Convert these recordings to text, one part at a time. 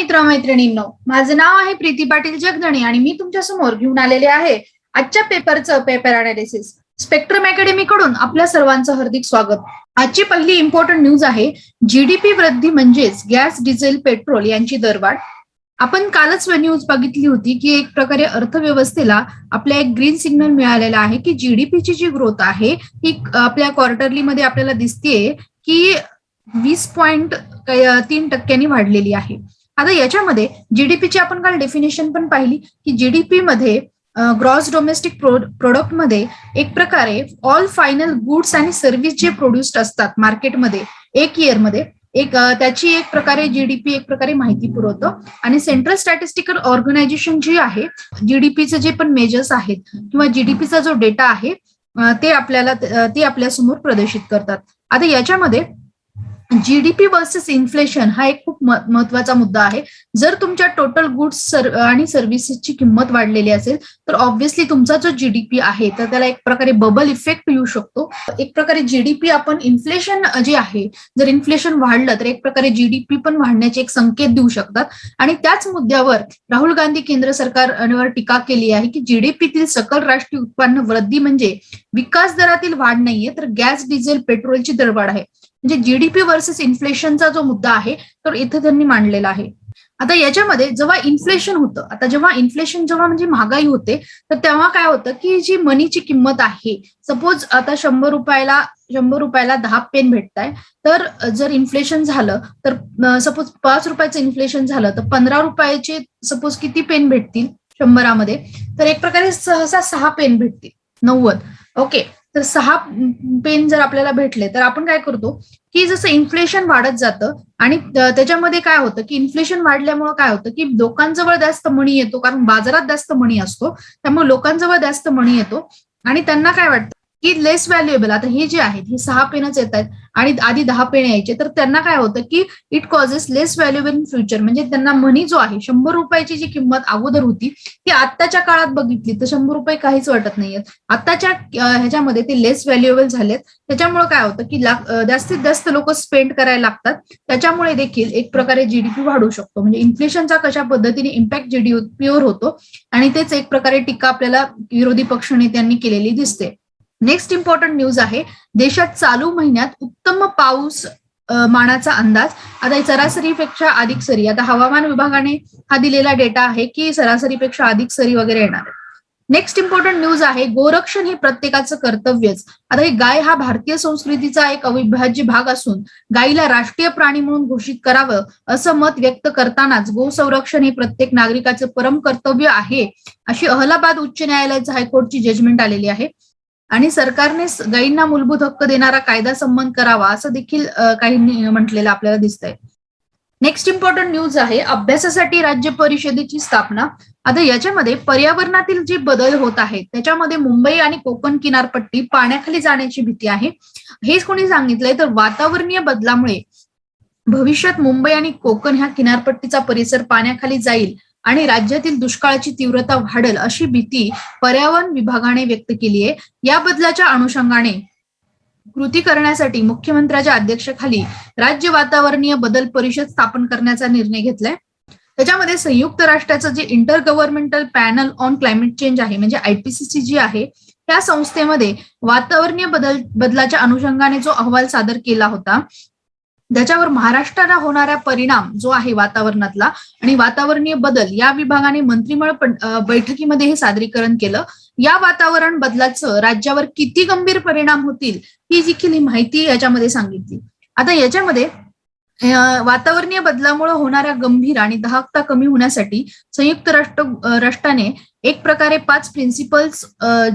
मित्र मैत्रिणींनो माझं नाव आहे प्रीती पाटील जगदणी आणि मी तुमच्यासमोर घेऊन आलेले आहे आजच्या पेपरचं पेपर अनालिसिस स्पेक्ट्रम अकॅडमी कडून आपल्या सर्वांचं हार्दिक स्वागत. आजची पहिली इम्पॉर्टंट न्यूज आहे जीडीपी वृद्धी म्हणजेच गॅस डिझेल पेट्रोल यांची दरवाढ. आपण कालच न्यूज बघितली होती की एक प्रकारे अर्थव्यवस्थेला आपल्या एक ग्रीन सिग्नल मिळालेला आहे की जीडीपीची जी ग्रोथ आहे ती आपल्या क्वार्टरली मध्ये आपल्याला दिसतेय की वीस पॉइंट तीन टक्क्यांनी वाढलेली आहे. आता याच्यामध्ये जीडीपीची आपण काल डेफिनेशन पण पाहिली की जीडीपी मध्ये ग्रॉस डोमेस्टिक प्रोडक्टमध्ये एक प्रकारे ऑल फायनल गुड्स आणि सर्व्हिस जे प्रोड्युस्ड असतात मार्केटमध्ये एक इयरमध्ये एक त्याची एक प्रकारे जीडीपी एक प्रकारे माहिती पुरवतं. आणि सेंट्रल स्टॅटिस्टिकल ऑर्गनायझेशन जी आहे जीडीपीचे जे पण मेजर्स आहेत किंवा जीडीपीचा जो डेटा आहे ते आपल्याला ते आपल्यासमोर प्रदर्शित करतात. आता याच्यामध्ये जीडीपी वर्सेस इन्फ्लेशन हा एक खूप महत्त्वाचा मुद्दा आहे. जर तुमच्या टोटल गुड्स आणि सर्व्हिसेसची किंमत वाढलेली असेल तर ऑब्व्हियसली तुमचा जो जीडीपी आहे तर त्याला एक प्रकारे बबल इफेक्ट येऊ शकतो. एक प्रकारे जीडीपी आपण इन्फ्लेशन जे आहे जर इन्फ्लेशन वाढलं तर एक प्रकारे जीडीपी पण वाढण्याचे एक संकेत देऊ शकतात. आणि त्याच मुद्द्यावर राहुल गांधी केंद्र सरकारवर टीका केली आहे की जीडीपीतील सकल राष्ट्रीय उत्पन्न वृद्धी म्हणजे विकास दरातील वाढ नाहीये तर गॅस डिझेल पेट्रोलची दरवाढ आहे. म्हणजे जीडीपी वर्सेस इन्फ्लेशनचा जो मुद्दा आहे तो इथे त्यांनी मांडलेला आहे. आता याच्यामध्ये जेव्हा इन्फ्लेशन होतं आता जेव्हा इन्फ्लेशन जेव्हा म्हणजे महागाई होते तर तेव्हा काय होतं की जी मनीची किंमत आहे सपोज आता शंभर रुपयाला शंभर रुपयाला दहा पेन भेटताय तर जर इन्फ्लेशन झालं तर सपोज पाच रुपयाचं इन्फ्लेशन झालं तर पंधरा रुपयाचे सपोज किती पेन भेटतील शंभरामध्ये? तर एक प्रकारे सहसा सहा पेन भेटतील नव्वद. ओके. तर सहा पेन जर आपल्याला भेटले तर आपण काय करतो की जसं इन्फ्लेशन वाढत जातं आणि त्याच्यामध्ये काय होतं की इन्फ्लेशन वाढल्यामुळे काय होतं की लोकांजवळ जास्त मणी येतो कारण बाजारात जास्त मणी असतो त्यामुळे लोकांजवळ जास्त मणी येतो आणि त्यांना काय वाटतं? की लेस व्हॅल्युएबल आता हे जे आहेत हे सहा पेनच येत आहेत आणि आधी दहा पेन यायचे तर त्यांना काय होतं की it causes less valuable in future म्हणजे त्यांना मनी जो आहे शंभर रुपयाची जी किंमत अगोदर होती ती आत्ताच्या काळात बघितली तर शंभर रुपये काहीच वाटत नाहीयेत. आत्ताच्या ह्याच्यामध्ये ते लेस व्हॅल्युएबल झालेत. त्याच्यामुळे काय होतं की जास्तीत जास्त लोक स्पेंड करायला लागतात. त्याच्यामुळे देखील एक प्रकारे जीडीपी वाढू शकतो. म्हणजे इन्फ्लेशनचा कशा पद्धतीने इम्पॅक्ट जीडीपीवर होतो आणि तेच एक प्रकारे टीका आपल्याला विरोधी पक्ष नेत्यांनी केलेली दिसते. नेक्स्ट इम्पॉर्टंट न्यूज आहे देशात चालू महिन्यात उत्तम पाऊस मानाचा अंदाज. आता सरासरीपेक्षा अधिक सरी. आता हवामान विभागाने हा दिलेला डेटा आहे की सरासरीपेक्षा अधिक सरी वगैरे येणार आहे नेक्स्ट इम्पॉर्टंट न्यूज आहे गोरक्षण हे प्रत्येकाचं कर्तव्यच. आता हे गाय हा भारतीय संस्कृतीचा एक अविभाज्य भाग असून गायीला राष्ट्रीय प्राणी म्हणून घोषित करावं असं मत व्यक्त करतानाच गो संरक्षण हे प्रत्येक नागरिकाचं परम कर्तव्य आहे अशी अहलाबाद उच्च न्यायालयाचं हायकोर्टची जजमेंट आलेली आहे. आणि सरकारने गायींना मूलभूत हक्क देणारा कायदा संबंध करावा असं देखील काहींनी म्हटलेलं आपल्याला दिसतंय. नेक्स्ट इम्पॉर्टंट न्यूज आहे अभ्यासासाठी राज्य परिषदेची स्थापना. आता याच्यामध्ये पर्यावरणातील जे बदल होत आहेत त्याच्यामध्ये मुंबई आणि कोकण किनारपट्टी पाण्याखाली जाण्याची भीती आहे. हेच कोणी सांगितलंय तर वातावरणीय बदलामुळे भविष्यात मुंबई आणि कोकण ह्या किनारपट्टीचा परिसर पाण्याखाली जाईल आणि राज्यातील दुष्काळाची तीव्रता वाढेल अशी भीती पर्यावरण विभागाने व्यक्त केली आहे या बदलाच्या अनुषंगाने कृती करण्यासाठी मुख्यमंत्र्याच्या अध्यक्षाखाली राज्य वातावरणीय बदल परिषद स्थापन करण्याचा निर्णय घेतलाय. त्याच्यामध्ये संयुक्त राष्ट्राचं जे intergovernmental panel on climate change आहे म्हणजे आयपीसीसी जी आहे त्या संस्थेमध्ये वातावरणीय बदल बदलाच्या अनुषंगाने जो अहवाल सादर केला होता त्याच्यावर महाराष्ट्राला होणारा परिणाम जो आहे वातावरणातला आणि वातावरणीय बदल या विभागाने मंत्रिमंडळ बैठकीमध्ये हे सादरीकरण केलं. या वातावरण बदलाचं राज्यावर किती गंभीर परिणाम होतील ही देखील ही माहिती याच्यामध्ये सांगितली. आता याच्यामध्ये वातावरणीय बदलामुळे होणाऱ्या गंभीर आणि दाहकता कमी होण्यासाठी संयुक्त राष्ट्र राष्ट्राने एक प्रकारे पाच प्रिन्सिपल्स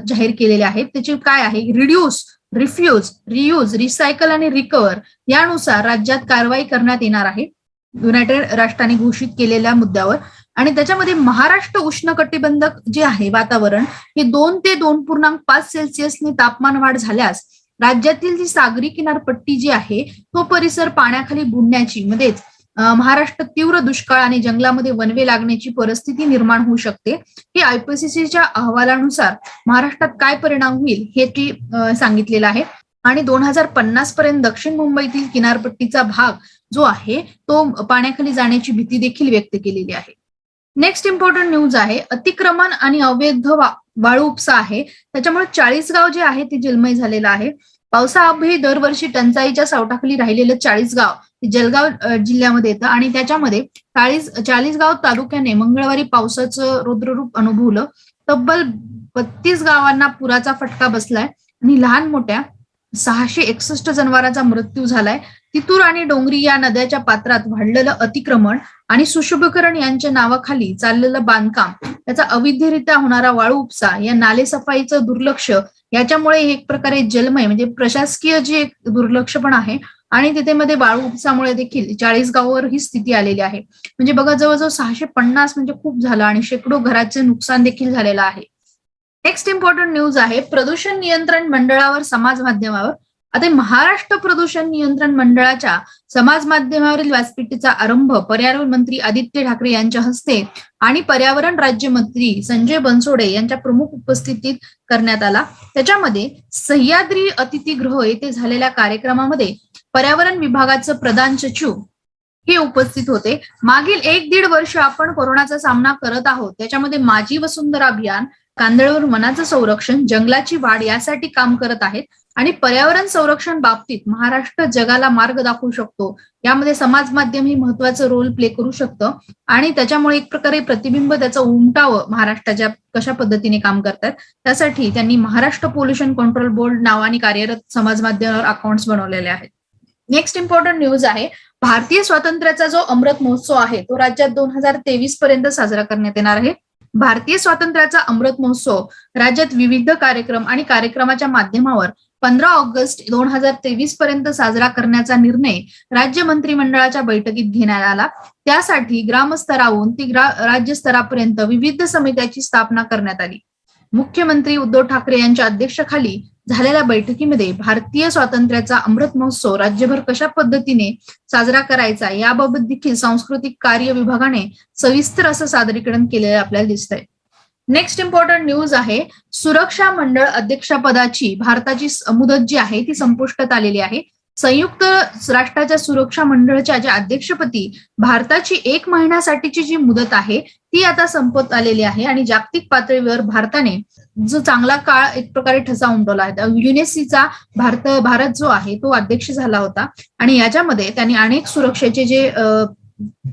जाहीर केलेले आहेत. त्याचे काय आहे? रिड्यूस रिफ्यूज रियूज रिसायकल आणि रिकवर यानुसार राज्यात कारवाई करण्यात येणार आहे. युनायटेड राष्ट्रांनी घोषित केलेल्या मुद्द्यावर. आणि त्याच्यामध्ये महाराष्ट्र उष्ण कटिबंधक जे आहे वातावरण हे दोन ते दोन पूर्णांक पाच सेल्सिअसने तापमान वाढ झाल्यास राज्यातील जी सागरी किनारपट्टी जी आहे तो परिसर पाण्याखाली बुडण्याची म्हणजेच महाराष्ट्र तीव्र दुष्काळ आणि जंगलामध्ये वनवे लागण्याची परिस्थिती निर्माण होऊ शकते. हे आयपीसीसीच्या अहवालानुसार महाराष्ट्रात काय परिणाम होईल हे ती सांगितलेलं आहे. आणि दोन हजार पन्नास पर्यंत दक्षिण मुंबईतील किनारपट्टीचा भाग जो आहे तो पाण्याखाली जाण्याची भीती देखील व्यक्त केलेली आहे. नेक्स्ट इम्पॉर्टंट न्यूज आहे अतिक्रमण आणि अवैध वाळू उपसा आहे. त्याच्यामुळे चाळीसगाव जे आहे ते जलमय झालेलं आहे. पावसाअभावी दरवर्षी टंचाईच्या सावटाखाली राहिलेलं चाळीसगाव गाव जलगाव जिल्ह्यामध्ये येतं आणि त्याच्यामध्ये चाळीस चाळीसगाव तालुक्याने मंगळवारी पावसाचं रौद्ररूप अनुभवलं. तब्बल बत्तीस गावांना पुराचा फटका बसलाय आणि लहान मोठ्या सहाशे एकसष्ट जनावरांचा मृत्यू झालाय. तितूर आणि डोंगरी या नद्याच्या पात्रात वाढलेलं अतिक्रमण आणि सुशुभकरण यांच्या नावाखाली चाललेलं बांधकाम त्याचा अवैधरित्या होणारा वाळू उपसा या नालेसफाईचं दुर्लक्ष याच्यामुळे एक प्रकारे जलमय म्हणजे प्रशासकीय जे एक दुर्लक्ष पण आहे आणि तिथे मध्ये वाळू उपसामुळे देखील चाळीस गावावर ही स्थिती आलेली आहे. म्हणजे बघा जवळजवळ सहाशे पन्नास म्हणजे खूप झालं आणि शेकडो घराचे नुकसान देखील झालेलं आहे. नेक्स्ट इम्पॉर्टंट न्यूज आहे प्रदूषण नियंत्रण मंडळावर समाज माध्यमावर आता महाराष्ट्र प्रदूषण नियंत्रण मंडळाच्या समाज माध्यमावरील व्यासपीठेचा आरंभ पर्यावरण मंत्री आदित्य ठाकरे यांच्या हस्ते आणि पर्यावरण राज्यमंत्री संजय बनसोडे यांच्या प्रमुख उपस्थितीत करण्यात आला. त्याच्यामध्ये सह्याद्री अतिथीगृह येथे झालेल्या कार्यक्रमामध्ये पर्यावरण विभागाचं प्रधान सचिव हे उपस्थित होते. मागील एक दीड वर्ष आपण कोरोनाचा सामना करत आहोत. त्याच्यामध्ये माझी वसुंधरा अभियान कांदळवर वनाचं संरक्षण जंगलाची वाढ यासाठी काम करत आहेत. आणि पर्यावरण संरक्षण बाबतीत महाराष्ट्र जगाला मार्ग दाखवू शकतो. यामध्ये समाज माध्यम ही महत्वाचं रोल प्ले करू शकतं. आणि त्याच्यामुळे एक प्रकारे प्रतिबिंब त्याचं उमटावं महाराष्ट्राच्या कशा पद्धतीने काम करतात त्यासाठी त्यांनी महाराष्ट्र पोल्युशन कंट्रोल बोर्ड नावाने कार्यरत समाज माध्यमावर अकाउंट्स बनवलेले आहेत. नेक्स्ट इम्पॉर्टंट न्यूज आहे. भारतीय स्वातंत्र्याचा जो अमृत महोत्सव आहे तो राज्यात दोन हजार तेवीस पर्यंत साजरा करण्यात येणार आहे. भारतीय स्वातंत्र्याचा अमृत महोत्सव राज्यात विविध कार्यक्रम आणि कार्यक्रमाच्या माध्यमावर पंधरा ऑगस्ट दोन हजार तेवीस पर्यंत साजरा करण्याचा निर्णय राज्य मंत्रिमंडळाच्या बैठकीत घेण्यात आला. त्यासाठी ग्रामस्तरावरून ती ग्रा राज्य स्तरापर्यंत विविध समित्याची स्थापना करण्यात आली. मुख्यमंत्री उद्धव ठाकरे यांच्या अध्यक्षाखाली झालेल्या बैठकीमध्ये भारतीय स्वातंत्र्याचा अमृत महोत्सव राज्यभर कशा पद्धतीने साजरा करायचा याबाबत देखील सांस्कृतिक कार्य विभागाने सविस्तर असं सादरीकरण केलेलं आपल्याला दिसतंय. नेक्स्ट इम्पॉर्टंट न्यूज आहे सुरक्षा मंडळ अध्यक्षपदाची भारताची मुदत जी आहे ती संपुष्टात आलेली आहे. संयुक्त राष्ट्राच्या सुरक्षा मंडळाच्या ज्या अध्यक्षपदी भारताची एक महिन्यासाठीची जी मुदत आहे ती आता संपत आलेली आहे आणि जागतिक पातळीवर भारताने जो चांगला काळ एक प्रकारे ठसा उमटवला आहे. युनेस्सीचा भारत भारत जो आहे तो अध्यक्ष झाला होता आणि याच्यामध्ये त्यांनी अनेक सुरक्षेचे जे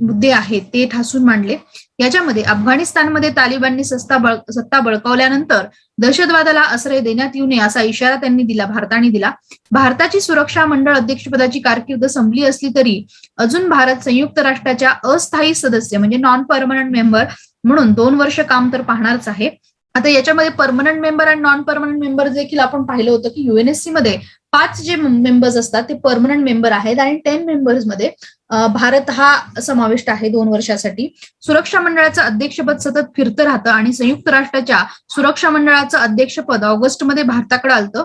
मुद्दे आहेत ते ठासून मांडले. याच्यामध्ये अफगाणिस्तानमध्ये तालिबाननी सत्ता बळ सत्ता बळकावल्यानंतर दहशतवादाला आश्रय देण्यात येऊ नये असा इशारा त्यांनी दिला भारताने दिला. भारताची सुरक्षा मंडळ अध्यक्षपदाची कारकीर्द संपली असली तरी अजून भारत संयुक्त राष्ट्राच्या अस्थायी सदस्य म्हणजे नॉन परमनंट मेंबर म्हणून दोन वर्ष काम तर पाहणारच आहे. आता याच्यामध्ये परमनंट मेंबर आणि नॉन परमनंट मेंबर देखील आपण पाहिलं होतं की युएनएससी मध्ये पाच जे मेंबर्स असतात ते परमनंट मेंबर आहेत आणि टेन मेंबर्समध्ये भारत हा समाविष्ट आहे दोन वर्षासाठी. सुरक्षा मंडळाचं अध्यक्षपद सतत फिरतं राहतं आणि संयुक्त राष्ट्राच्या सुरक्षा मंडळाचं अध्यक्षपद ऑगस्टमध्ये भारताकडे आलतं.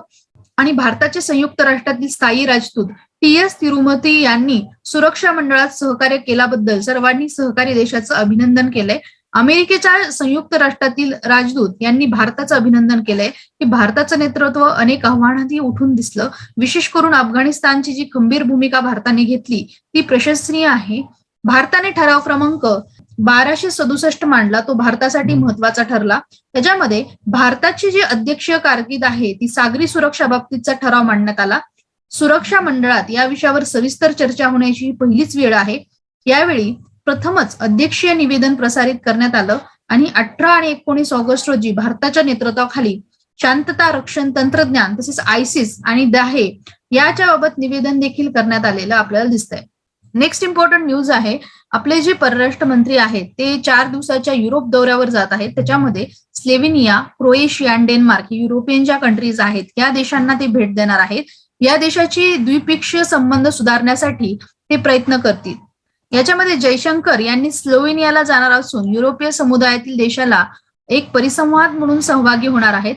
आणि भारताचे संयुक्त राष्ट्रातील स्थायी राजदूत टी एस तिरुमती यांनी सुरक्षा मंडळात सहकार्य केल्याबद्दल सर्वांनी सहकारी देशाचं अभिनंदन केलंय. अमेरिकेच्या संयुक्त राष्ट्रातील राजदूत यांनी भारताचं अभिनंदन केलंय की भारताचं नेतृत्व अनेक आव्हानांनी उठून दिसलं. विशेष करून अफगाणिस्तानची जी खंबीर भूमिका भारताने घेतली ती प्रशंसनीय आहे. भारताने ठराव क्रमांक बाराशे सदुसष्ट मांडला तो भारतासाठी महत्त्वाचा ठरला. त्याच्यामध्ये भारताची जी अध्यक्षीय कारकीर्द आहे ती सागरी सुरक्षा बाबतीतचा ठराव मांडण्यात आला. सुरक्षा मंडळात या विषयावर सविस्तर चर्चा होण्याची ही पहिलीच वेळ आहे. यावेळी प्रथमच अध्यक्षीय निवेदन प्रसारित करण्यात आलं आणि अठरा आणि एकोणीस ऑगस्ट रोजी भारताच्या नेतृत्वाखाली शांतता रक्षण तंत्रज्ञान तसेच आयसिस आणि दाहे याच्या बाबत निवेदन देखील करण्यात आलेलं आपल्याला दिसतंय. नेक्स्ट इम्पॉर्टंट न्यूज आहे आपले जे परराष्ट्र मंत्री आहेत ते चार दिवसाच्या युरोप दौऱ्यावर जात आहेत. त्याच्यामध्ये स्लेव्हिनिया क्रोएशिया आणि डेन्मार्क युरोपियन ज्या कंट्रीज आहेत या देशांना ते भेट देणार आहेत. या देशाची द्विपक्षीय संबंध सुधारण्यासाठी ते प्रयत्न करतील. याच्यामध्ये जयशंकर यांनी स्लोवेनियाला जाणार असून युरोपीय समुदायातील देशाला एक परिसंवाद म्हणून सहभागी होणार आहेत.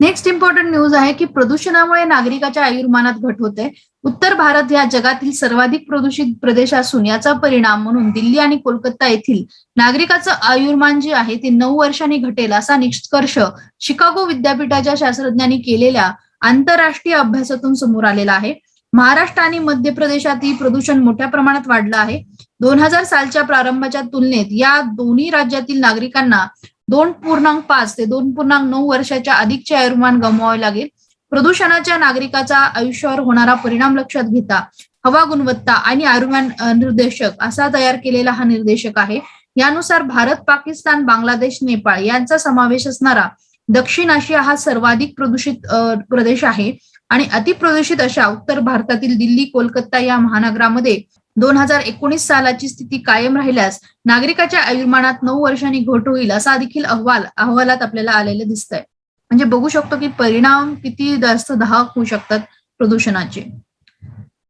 नेक्स्ट इम्पॉर्टंट न्यूज आहे की प्रदूषणामुळे नागरिकाच्या आयुर्मानात घट होते. उत्तर भारत या जगातील सर्वाधिक प्रदूषित प्रदेश असून याचा परिणाम म्हणून दिल्ली आणि कोलकाता येथील नागरिकाचं आयुर्मान जे आहे ते नऊ वर्षांनी घटेल असा निष्कर्ष शिकागो विद्यापीठाच्या शास्त्रज्ञांनी केलेल्या आंतरराष्ट्रीय अभ्यासातून समोर आलेला आहे. महाराष्ट्र आणि मध्य प्रदेशातही प्रदूषण मोठ्या प्रमाणात वाढलं आहे. दोन हजार सालच्या प्रारंभाच्या तुलनेत या दोन्ही राज्यातील नागरिकांना दोन पूर्णांक पाच ते दोन पूर्णांक नऊ वर्षाच्या अधिकचे आयुर्मान गमवावे लागेल. प्रदूषणाच्या नागरिकाचा आयुष्यावर होणारा परिणाम लक्षात घेता हवा गुणवत्ता आणि आयुर्मान निर्देशक असा तयार केलेला हा निर्देशक आहे. यानुसार भारत पाकिस्तान बांगलादेश नेपाळ यांचा समावेश असणारा दक्षिण आशिया हा सर्वाधिक प्रदूषित प्रदेश आहे. आणि अतिप्रदूषित अशा उत्तर भारतातील दिल्ली कोलकाता या महानगरामध्ये दोन हजार एकोणीस सालाची स्थिती कायम राहिल्यास नागरिकाच्या आयुर्मानात नऊ वर्षांनी घट होईल असा देखील अहवाल अहवालात आपल्याला आलेले दिसत आहे म्हणजे बघू शकतो की परिणाम किती जास्त दहा होऊ शकतात प्रदूषणाचे.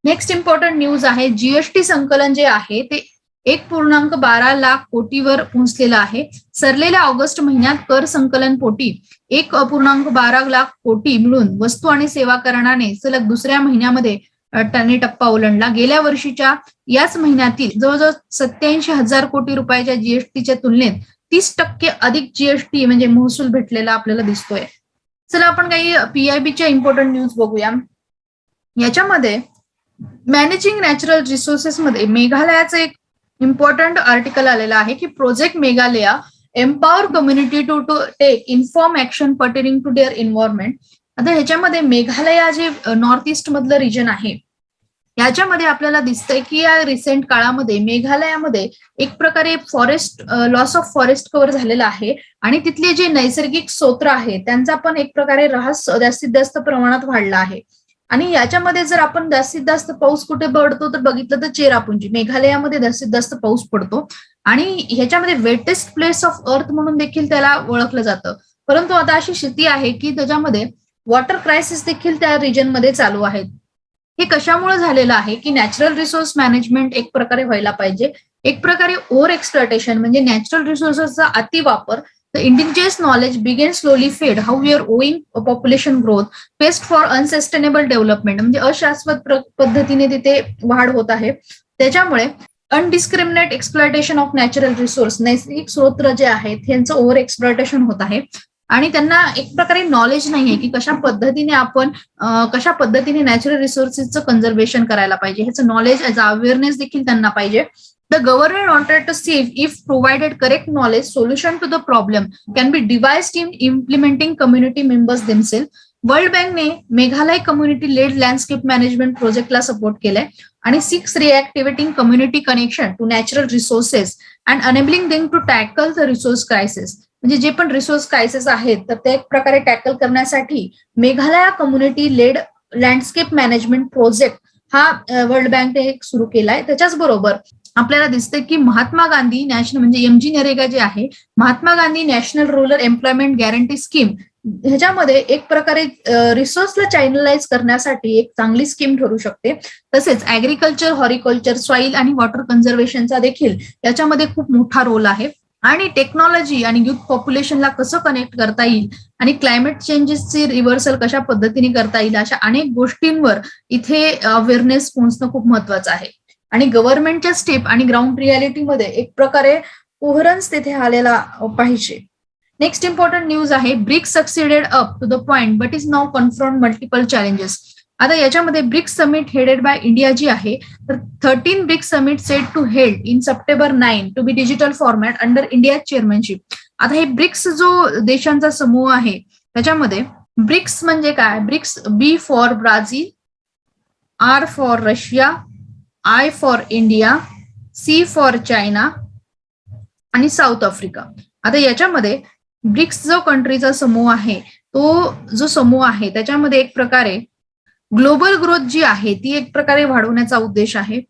नेक्स्ट इम्पॉर्टंट न्यूज आहे जीएसटी संकलन जे आहे ते एक पूर्णांक बारा लाख कोटीवर पोहोचलेला आहे. सरलेल्या ऑगस्ट महिन्यात कर संकलन पोटी एक पूर्णांक बारा लाख कोटी मिळून वस्तू आणि सेवा करणाने सलग दुसऱ्या महिन्यामध्ये अ, टने टप्पा ओलांडला. गेल्या वर्षीच्या याच महिन्यातील जवळजवळ सत्याऐंशी हजार कोटी रुपयाच्या जीएसटीच्या तुलनेत तीस टक्के अधिक जीएसटी म्हणजे महसूल भेटलेला आपल्याला दिसतोय. चला आपण काही पीआयबीच्या इम्पॉर्टंट न्यूज बघूया. याच्यामध्ये मॅनेजिंग नॅचरल रिसोर्सेस मध्ये मेघालयाचं एक इम्पॉर्टंट आर्टिकल आलेलं आहे की project Meghalaya empower community to to take inform action pertaining to their environment आता ह्याच्यामध्ये मेघालया जे नॉर्थ ईस्ट मधलं रिजन आहे याच्यामध्ये आपल्याला दिसतंय की या रिसेंट काळामध्ये मेघालयामध्ये एक प्रकारे forest loss of forest cover झालेला आहे. आणि तिथले जे नैसर्गिक स्रोत आहे त्यांचा पण एक प्रकारे ऱ्हास जास्तीत जास्त प्रमाणात वाढला आहे. आणि याच्यामध्ये जर आपण जास्तीत जास्त पाऊस कुठे पडतो तर बघितलं तर चेरापुंजी. मेघालयामध्ये जास्तीत जास्त पाऊस पडतो. आणि ह्याच्यामध्ये वेटेस्ट प्लेस ऑफ अर्थ म्हणून देखील त्याला ओळखलं जातं. परंतु आता अशी स्थिती आहे की त्याच्यामध्ये वॉटर क्रायसिस देखील त्या रिजनमध्ये चालू आहेत. हे कशामुळे झालेलं आहे की नॅचरल रिसोर्स मॅनेजमेंट एक प्रकारे व्हायला पाहिजे. एक प्रकारे ओव्हर एक्सप्लॉटेशन म्हणजे नॅचरल रिसोर्सेसचा अतिवापर the indigenous knowledge began slowly fade how we are owing population growth pest for unsustainable development म्हणजे अशाश्वत पद्धतीने तिथे वाढ होत आहे. त्याच्यामुळे indiscriminate exploitation of natural resource नैसर्गिक स्रोत जे आहेत यांचं ओव्हर एक्सप्लॉयटेशन होत आहे. आणि त्यांना एक प्रकारे नॉलेज नाहीये की कशा पद्धतीने आपण कशा पद्धतीने नॅचरल रिसोर्सेसचं कन्झर्वेशन करायला पाहिजे. ह्याचं नॉलेज ऍज अवेअरनेस देखील त्यांना पाहिजे. The government wanted to see if provided correct knowledge solution to the problem can be devised in implementing community members themselves world बँकने Meghalaya community led landscape management प्रोजेक्टला support केलाय. आणि six reactivating community connection to natural resources and enabling them to tackle the resource crisis म्हणजे जे पण resource crisis आहेत तर ते एक प्रकारे टॅकल करण्यासाठी Meghalaya community led landscape management project हा वर्ल्ड बँकने सुरू केलाय. त्याच्याच बरोबर आपल्याला दिसते की महात्मा गांधी नॅशनल म्हणजे एमजी नरेगा जे आहे Mahatma Gandhi national rural employment guarantee scheme ह्याच्यामध्ये एक प्रकारे रिसोर्सला चॅनलाइज करण्यासाठी एक चांगली स्कीम ठरू शकते. तसेच ऍग्रिकल्चर हॉरिकल्चर सॉईल आणि वॉटर कन्झर्वेशनचा देखील याच्यामध्ये खूप मोठा रोल आहे. आणि टेक्नॉलॉजी आणि युथ पॉप्युलेशनला कसं कनेक्ट करता येईल आणि क्लायमेट चेंजेसची रिव्हर्सल कशा पद्धतीने करता येईल अशा अनेक गोष्टींवर इथे अवेअरनेस पोहोचणं खूप महत्वाचं आहे. आणि गव्हर्नमेंटच्या स्टेप आणि ग्राउंड रियालिटीमध्ये एक प्रकारे कोहरन्स तिथे आलेला पाहिजे. नेक्स्ट इम्पॉर्टंट न्यूज आहे BRICS succeeded up to the point but is now confront multiple challenges आता याच्यामध्ये BRICS summit headed by India जी आहे तर thirteen BRICS summit set to held in September nine to be digital format under India chairmanship आता हे BRICS जो देशांचा समूह आहे त्याच्यामध्ये ब्रिक्स म्हणजे काय? BRICS B for Brazil R for Russia I for India C for China आणि साऊथ आफ्रिका. आता याच्यामध्ये ब्रिक्स जो कंट्रीचा समूह आहे तो जो समूह आहे त्याच्यामध्ये एक प्रकारे ग्लोबल ग्रोथ जी आहे ती एक प्रकारे वाढवण्याचा उद्देश आहे.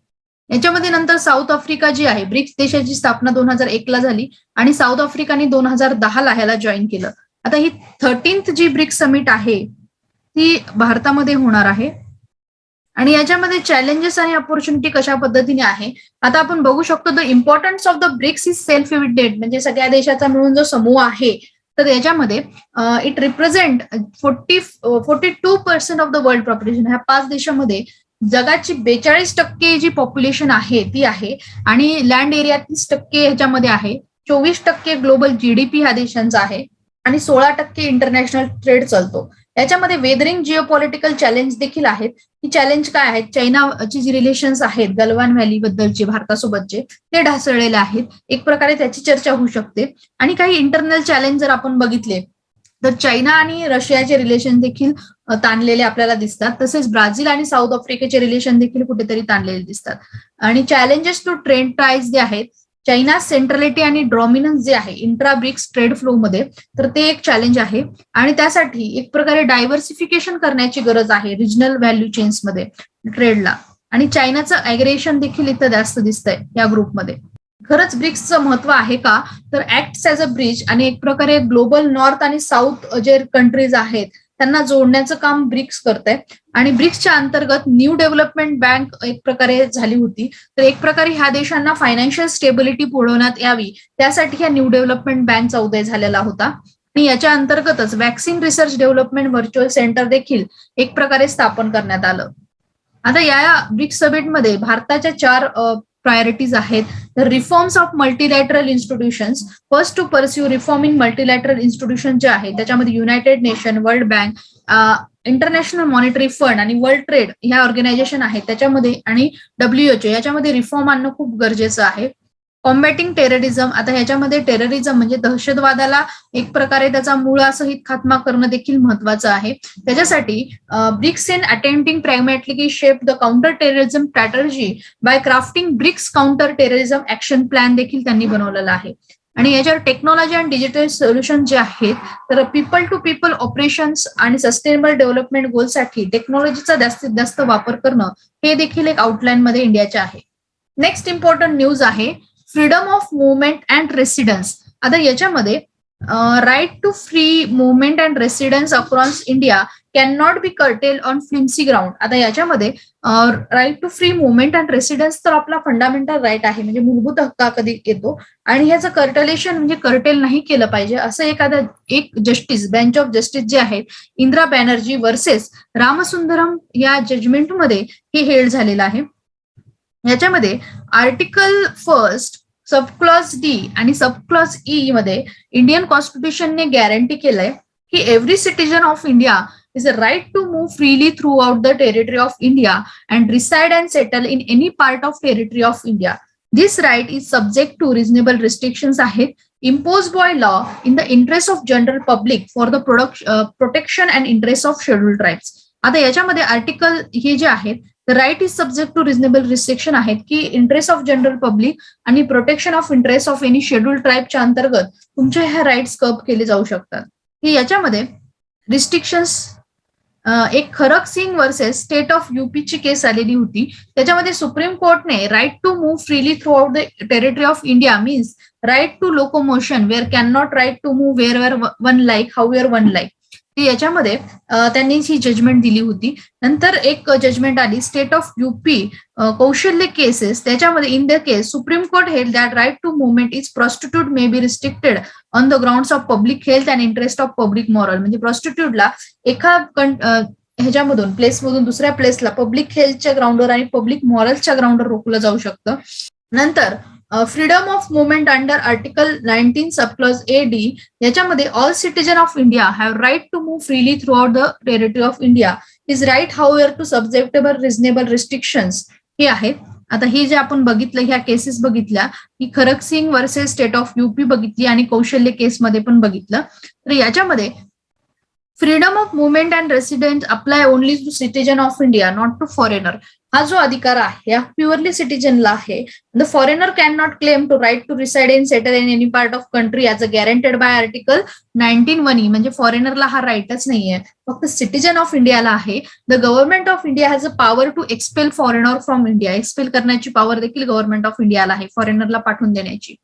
याच्यामध्ये नंतर साऊथ आफ्रिका जी आहे ब्रिक्स देशाची स्थापना दोन हजार एकला झाली आणि साऊथ आफ्रिकाने दोन हजार दहाला ह्याला जॉईन केलं. आता ही थर्टीन्थ जी ब्रिक्स समिट आहे ती भारतामध्ये होणार आहे. आणि याच्यामध्ये चॅलेंजेस आणि ऑपॉर्च्युनिटी कशा पद्धतीने आहे आता आपण बघू शकतो the importance of the BRICS is self evident म्हणजे सगळ्या देशाचा मिळून जो समूह आहे तर याच्यामध्ये it represent forty forty two percent of the world population ह्या पाच देशामध्ये जगाची बेचाळीस टक्के जी पॉप्युलेशन आहे ती आहे. आणि लँड एरिया तीस टक्के ह्याच्यामध्ये आहे. चोवीस टक्के ग्लोबल जीडीपी ह्या देशांचा आहे. आणि सोळा टक्के इंटरनॅशनल ट्रेड चालतो. याच्यामध्ये वेदरिंग जिओ पॉलिटिकल चॅलेंज देखील आहेत. की चॅलेंज काय आहेत? चायनाची जी रिलेशन्स आहेत गलवान व्हॅली बद्दलचे भारतासोबतचे ते ढासळलेले आहेत. एक प्रकारे त्याची चर्चा होऊ शकते. आणि काही इंटरनल चॅलेंज जर आपण बघितले तर चायना आणि रशियाचे रिलेशन देखील ताणलेले आपल्याला दिसतात. तसेच ब्राझील आणि साऊथ आफ्रिकेचे रिलेशन देखील कुठेतरी ताणलेले दिसतात. आणि चॅलेंजेस टू ट्रेंड टाईज जे आहेत चायना सेंट्रलिटी आणि डॉमिनन्स जे आहे इंट्रा ब्रिक्स ट्रेड फ्लो मध्ये तर ते एक चॅलेंज आहे. आणि त्यासाठी एक प्रकारे डायव्हर्सिफिकेशन करण्याची गरज आहे रिजनल व्हॅल्यू चेन्समध्ये ट्रेडला आणि चायनाचं अॅग्रेशन देखील इथं जास्त दिसतंय या ग्रुपमध्ये खरंच ब्रिक्सचं महत्त्व आहे का? तर ऍक्ट ऍज अ ब्रिज आणि एक प्रकारे ग्लोबल नॉर्थ आणि साऊथ जे कंट्रीज आहेत त्यांना जोडण्याचं काम ब्रिक्स करत आहे आणि ब्रिक्सच्या अंतर्गत न्यू डेव्हलपमेंट बँक एक प्रकारे झाली होती. तर एक प्रकारे ह्या देशांना फायनान्शियल स्टेबिलिटी पुरवण्यात यावी. त्यासाठी ह्या न्यू डेव्हलपमेंट बँकचा उदय झालेला होता. आणि याच्या अंतर्गतच vaccine research development virtual centre देखील एक प्रकारे स्थापन करण्यात आलं. आता या ब्रिक्स समिटमध्ये भारताच्या चार प्रायोरिटीज आहेत. तर reforms of multilateral institutions first to pursue reform in multilateral institution जे आहे त्याच्यामध्ये United Nation World Bank International Monetary Fund आणि वर्ल्ड ट्रेड ह्या ऑर्गनायझेशन आहेत. त्याच्यामध्ये आणि डब्ल्यूएचओ याच्यामध्ये रिफॉर्म आणणं खूप गरजेचं आहे. कॉम्बॅटिंग टेररिझम आता ह्याच्यामध्ये टेररिझम म्हणजे दहशतवादाला एक प्रकारे त्याचा मुळासहित खात्मा करणं देखील महत्वाचं आहे. त्याच्यासाठी BRICS in attempting primarily shape the counter terrorism strategy by crafting BRICS counter terrorism action plan देखील त्यांनी बनवलेला आहे. आणि याच्यावर टेक्नॉलॉजी आणि डिजिटल सोल्युशन जे आहेत तर पीपल टू पीपल ऑपरेशन्स आणि सस्टेनेबल डेव्हलपमेंट गोलसाठी टेक्नॉलॉजीचा जास्तीत जास्त वापर करणं हे देखील एक आउटलाईन मध्ये इंडियाच्या आहे. नेक्स्ट इम्पॉर्टंट न्यूज आहे freedom of movement and residence आता याच्यामध्ये right to free movement and residence across India can not be curtailed on flimsy ground आता याच्यामध्ये right to free movement and residence तर आपला फंडामेंटल राईट आहे म्हणजे मूलभूत हक्का कधी येतो? आणि ह्याचं कर्टलेशन म्हणजे कर्टेल नाही केलं पाहिजे असं एखादा एक justice bench of justice J आहेत इंदिरा बॅनर्जी वर्सेस रामसुंदरम या जजमेंटमध्ये हे हेड झालेलं आहे. याच्यामध्ये आर्टिकल फर्स्ट सबक्लॉज डी आणि सबक्लॉज ई मध्ये इंडियन कॉन्स्टिट्यूशनने गॅरंटी केलंय की every citizen of India is a right to move freely throughout the territory of India and reside and settle in any part of territory of India this right is subject to reasonable restrictions आहेत impose by law in the interest of general public for the production protection and interest of schedule tribes आता याच्यामध्ये article हे जे आहेत the right is subject to reasonable restriction आहेत की interest of general public आणि protection of interest of any schedule ट्राईबच्या अंतर्गत तुमचे ह्या राईट्स कप केले जाऊ शकतात. की याच्यामध्ये रिस्ट्रिक्शन्स एक Kharak Singh versus state of युपीची case आलेली होती. त्याच्यामध्ये supreme कोर्टने right to move freely throughout the territory of India means right to locomotion where can not right to move where where one like how where one like याच्यामध्ये त्यांनी ही judgement दिली होती. नंतर एक judgement आली state of UP Kaushalya cases त्याच्यामध्ये in the case supreme court held that right to movement is prostitute may be restricted on the ground of public health and interest of public moral म्हणजे प्रॉस्टिट्यूटला एका ह्याच्यामधून प्लेसमधून दुसऱ्या प्लेसला public हेल्थच्या ग्राउंडवर आणि public मॉरलच्या ग्राउंडवर रोखलं जाऊ शकतं. नंतर freedom of movement under article nineteen subclause A D याच्यामध्ये all citizen of India have right to move freely throughout the territory of India is right how air to subjectable reasonable restrictions हे आहेत. आता ही जे आपण बघितलं ह्या cases बघितल्या ही Kharag Singh versus state of UP बघितली आणि कौशल्य केसमध्ये पण बघितलं. तर याच्यामध्ये freedom of movement and resident apply only to citizen of India not to foreigner हा जो अधिकार आहे हा प्युअरली सिटीजनला आहे. The foreigner can not claim to right to reside in settle in any part of country as a guaranteed by article nineteen one E म्हणजे फॉरेनरला हा राईटच नाहीये. फक्त सिटीजन ऑफ इंडियाला आहे. The government of India has a power to expel foreigner from India expel करण्याची power देखील government of इंडियाला आहे फॉरेनरला पाठवून देण्याची.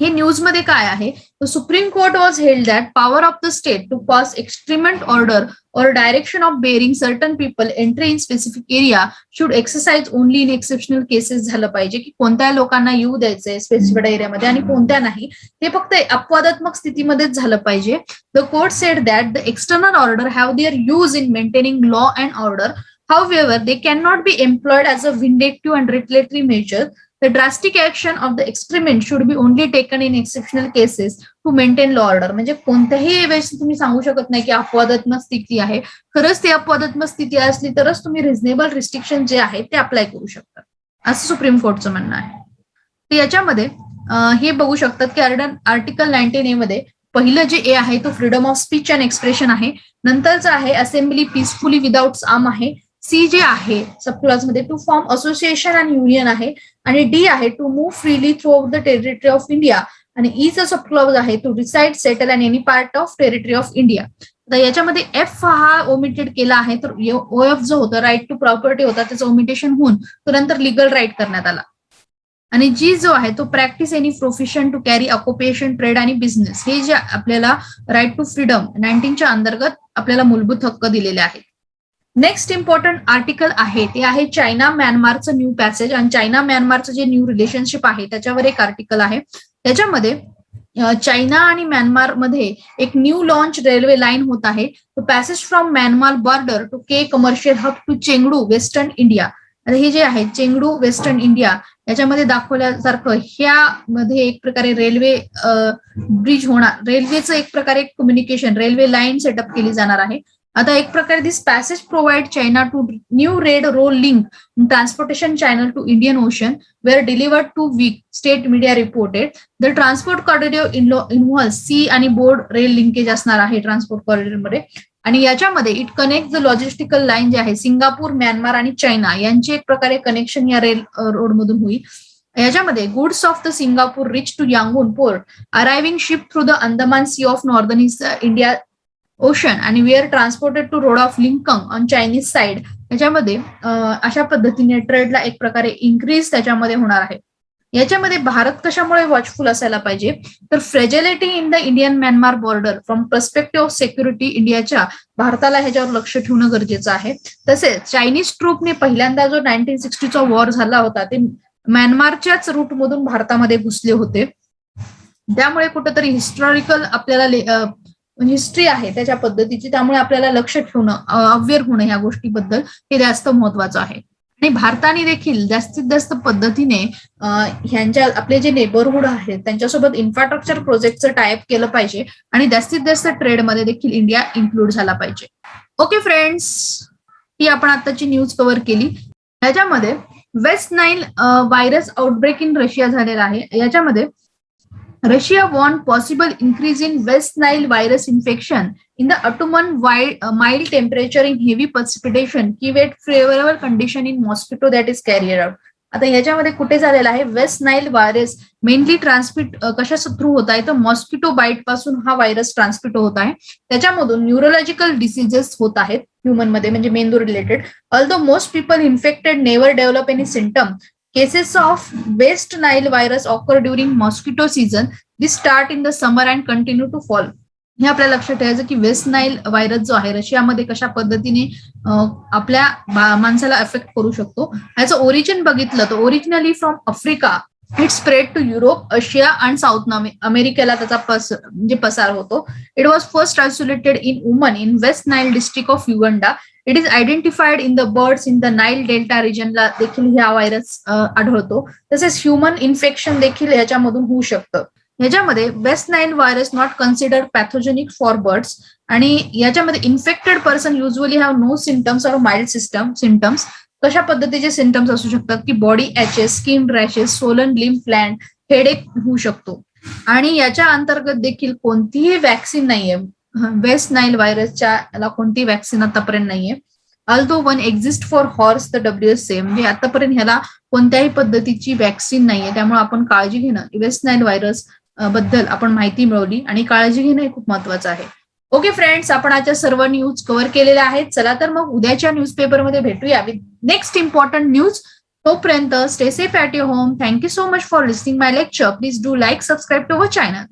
हे न्यूजमध्ये काय आहे? Supreme court was held that power of the state to pass externment order or direction of bearing certain people entry in specific area should exercise only in exceptional cases झालं पाहिजे. की कोणत्या लोकांना येऊ द्यायचंय स्पेसिफिक एरियामध्ये आणि कोणत्या नाही. ते फक्त अपवादात्मक स्थितीमध्येच झालं पाहिजे. The court said that the external order have their use in maintaining law and order however they can not be employed as a vindictive and retaliatory measure The drastic action of the excrement should be only taken in exceptional cases to maintain law order म्हणजे कोणत्याही वेळेस तुम्ही सांगू शकत नाही की अपवादात्मक स्थिती आहे. खरंच ती अपवादात्मक स्थिती असली तरच तुम्ही रिझनेबल रिस्ट्रिक्शन जे आहे ते अप्लाय करू शकता. असं सुप्रीम कोर्टचं म्हणणं आहे. तर याच्यामध्ये हे बघू शकतात की आर्टिकल नाईन्टीन ए मध्ये पहिलं जे ए आहे तो freedom of speech and expression आहे. नंतरचं आहे असेंब्ली पीसफुली विदाउट आर्म आहे. सी जे आहे सबक्लॉजमध्ये to form association and union आहे आणि डी आहे to move freely throughout the territory of India आणि e ईचा सबक्लॉज आहे to decide settle and any part of territory of India तर याच्यामध्ये एफ हा ओमिटेड केला आहे तर ओ एफ जो होता राईट टू प्रॉपर्टी होता त्याचं ओमिटेशन होऊन तो नंतर लिगल राईट करण्यात आला. आणि जी जो आहे तो practice any profession to carry occupation trade आणि बिझनेस हे जे आपल्याला राईट टू फ्रीडम नाईन्टीनच्या अंतर्गत आपल्याला मूलभूत हक्क दिलेले आहेत. नेक्स्ट इम्पॉर्टंट आर्टिकल आहे ते आहे चायना म्यानमारचं न्यू पॅसेज आणि चायना म्यानमारचं जे न्यू रिलेशनशिप आहे त्याच्यावर एक आर्टिकल आहे. त्याच्यामध्ये चायना आणि म्यानमारमध्ये एक न्यू लॉन्च रेल्वे लाईन होत आहे. Passage from Myanmar border to K commercial hub to Chengdu western India आता हे जे आहे चेंगडू वेस्टर्न इंडिया याच्यामध्ये दाखवल्यासारखं ह्यामध्ये एक प्रकारे रेल्वे ब्रिज होणार. रेल्वेचं एक प्रकारे कम्युनिकेशन रेल्वे लाईन सेटअप केली जाणार आहे. आता एक प्रकारे this passage provide China to new red role link transportation channel to Indian Ocean where delivered to week state media reported the transport corridor involve sea आणि बोर्ड रेल लिंकेज असणार आहे transport कॉरिडॉरमध्ये आणि याच्यामध्ये it connect the logistical line जे आहे Singapore Myanmar आणि China यांचे एक प्रकारे कनेक्शन या रेल रोडमधून होईल. याच्यामध्ये goods of the Singapore reach to Yangon port arriving ship through the Andaman sea of northern India ocean आणि where transported to road of linking on Chinese side याच्यामध्ये अशा पद्धतीने ट्रेडला एक प्रकारे इन्क्रीज त्याच्यामध्ये होणार आहे. याच्यामध्ये भारत कशामुळे वॉचफुल असायला पाहिजे? तर fragility in the Indian Myanmar border from perspective of security इंडियाच्या भारताला ह्याच्यावर लक्ष ठेवणं गरजेचं आहे. तसेच चायनीज ट्रूपने पहिल्यांदा जो नाईन्टीन सिक्स्टीचा वॉर झाला होता ते म्यानमारच्याच रूटमधून भारतामध्ये घुसले होते. त्यामुळे कुठेतरी हिस्टॉरिकल आपल्याला म्हणजे हिस्ट्री आहे त्याच्या पद्धतीची त्यामुळे आपल्याला लक्ष ठेवणं अवेअर होणं ह्या गोष्टीबद्दल हे जास्त महत्वाचं आहे. आणि भारताने देखील जास्तीत जास्त पद्धतीने ह्यांच्या आपले जे नेबरहुड आहेत त्यांच्यासोबत इन्फ्रास्ट्रक्चर प्रोजेक्टचं टायप केलं पाहिजे आणि जास्तीत जास्त ट्रेडमध्ये देखील इंडिया इन्क्लूड झाला पाहिजे. ओके फ्रेंड्स ही आपण आताची न्यूज कव्हर केली. याच्यामध्ये West Nile virus outbreak in Russia झालेला आहे. याच्यामध्ये Russia want possible increase in West Nile virus infection in the autumn mild temperature in heavy precipitation wet favourable condition in mosquito that is carrier out आता ह्याच्यामध्ये कुठे झालेला आहे? West Nile virus mainly transmit कशा through होत आहे? तर mosquito बाईटपासून हा व्हायरस ट्रान्समिट होत आहे. त्याच्यामधून न्यूरोलॉजिकल डिसीजेस होत आहेत ह्युमनमध्ये म्हणजे मेंदू related all the most people infected never develop any symptom cases of West Nile virus occur during mosquito season this start in the summer and continue to fall हे आपल्या लक्षात ठेवायचं की वेस्ट नाईल व्हायरस जो आहे रशियामध्ये कशा पद्धतीने आपल्या माणसाला अफेक्ट करू शकतो? ह्याचं ओरिजिन बघितलं तर originally from Africa it spread to Europe Asia and South अमेरिकेला त्याचा पस म्हणजे पसार होतो. It was first isolated in woman in West Nile district of Uganda it is identified in the birds in the Nile delta रिजनला देखील ह्या virus आढळतो. तसेच ह्युमन इन्फेक्शन देखील याच्यामधून होऊ शकतं. ह्याच्यामध्ये west Nile virus not considered pathogenic for birds आणि याच्यामध्ये infected person usually have no symptoms or mild system symptoms कशा पद्धतीचे सिमटम्स असू शकतात की body aches skin rashes swollen lymph gland headache होऊ शकतो. आणि याच्या अंतर्गत देखील कोणतीही वॅक्सिन नाहीये. वेस्ट नाईल व्हायरसच्या याला कोणतीही वॅक्सिन आतापर्यंत नाहीये. Although one exist for horse the W S A म्हणजे आतापर्यंत ह्याला कोणत्याही पद्धतीची वॅक्सिन नाहीये. त्यामुळे आपण काळजी घेणं वेस्ट नाईल व्हायरसबद्दल आपण माहिती मिळवली आणि काळजी घेणं हे खूप महत्वाचं आहे. ओके फ्रेंड्स आपण आजच्या सर्व न्यूज कव्हर केलेल्या आहेत. चला तर मग उद्याच्या न्यूजपेपरमध्ये भेटूया विथ नेक्स्ट इम्पॉर्टंट न्यूज तोपर्यंत stay safe at your home thank you so much for listening my lecture please do like subscribe to our channel